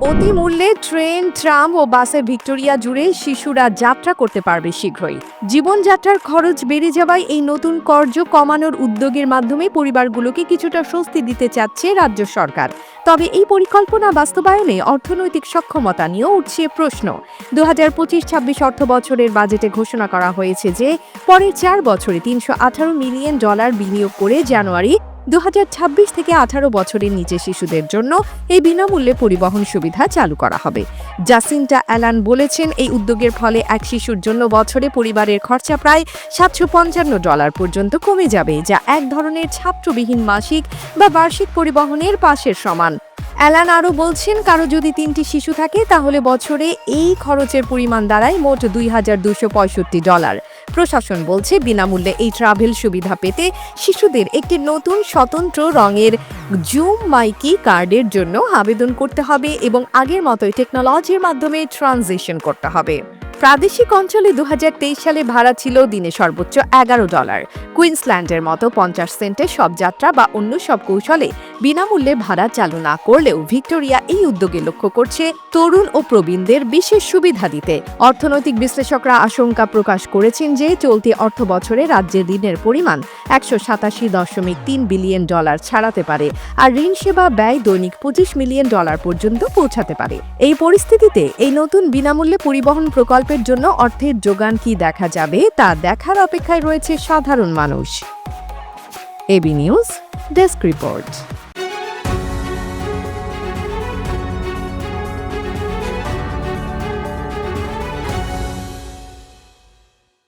অতি মূল্যে train, tram ও বাসে ভিক্টোরিয়া জুড়ে শিশুরা যাত্রা করতে পারবে শীঘ্রই। জীবনযাত্রার খরচ বেড়ে যাওয়ায় এই নতুন কর্য কমানোর উদ্যোগের মাধ্যমে পরিবারগুলোকে কিছুটা স্বস্তি দিতে চাচ্ছে রাজ্য সরকার। তবে এই পরিকল্পনা বাস্তবায়নে অর্থনৈতিক সক্ষমতা নিয়েও উঠছে প্রশ্ন। দু হাজার পঁচিশ ছাব্বিশ অর্থ বছরের বাজেটে ঘোষণা করা হয়েছে যে, পরের চার বছরে তিনশো আঠারো মিলিয়ন ডলার বিনিয়োগ করে জানুয়ারি দু হাজার ছাব্বিশ থেকে আঠারো বছরের নিচে শিশুদের জন্য এই বিনামূল্যে পরিবহন সুবিধা চালু করা হবে। জাসিন্টা অ্যালান বলেছেন, এই উদ্যোগের ফলে এক শিশুর জন্য বছরে পরিবারের খরচা প্রায় সাতশো পঞ্চান্ন ডলার পর্যন্ত কমে যাবে, যা এক ধরনের ছাত্রবিহীন মাসিক বা বার্ষিক পরিবহনের পাশের সমান। অ্যালান আরও বলছেন, কারও যদি তিনটি শিশু থাকে, তাহলে বছরে এই খরচের পরিমাণ দাঁড়ায় মোট দুই হাজার দুশো পঁয়ষট্টি ডলার। প্রশাসন বলছে, বিনামূল্যে এই ট্রাভেল সুবিধা পেতে শিশুদের একটি নতুন স্বতন্ত্র রঙের জুম মাইকি কার্ডের জন্য আবেদন করতে হবে এবং আগের মতোই টেকনোলজির মাধ্যমে ট্রানজিশন করতে হবে। প্রাদেশিক অঞ্চলে দু হাজার তেইশ সালে ভাড়া ছিল দিনে সর্বোচ্চ এগারো ডলার। কুইন্সল্যান্ডের মতো পঞ্চাশ সেন্টে সব যাত্রা বা অন্য সব কৌশলে বিনামূল্যে ভাড়া চালু না করলেও ভিক্টোরিয়া এই উদ্যোগে লক্ষ্য করছে তরুণ ও প্রবীণদের বিশেষ সুবিধা দিতে। অর্থনৈতিক বিশ্লেষকরা আশঙ্কা প্রকাশ করেছেন যে চলতি অর্থ বছরে রাজ্যের ঋণের পরিমাণ একশো সাতাশি দশমিক তিন বিলিয়ন ডলার ছাড়াতে পারে আর ঋণ সেবা ব্যয় দৈনিক পঁচিশ মিলিয়ন ডলার পর্যন্ত পৌঁছাতে পারে। এই পরিস্থিতিতে এই নতুন বিনামূল্যে পরিবহন প্রকল্পের জন্য অর্থের যোগান কি দেখা যাবে তা দেখার অপেক্ষায় রয়েছে সাধারণ মানুষ। AB news, desk report.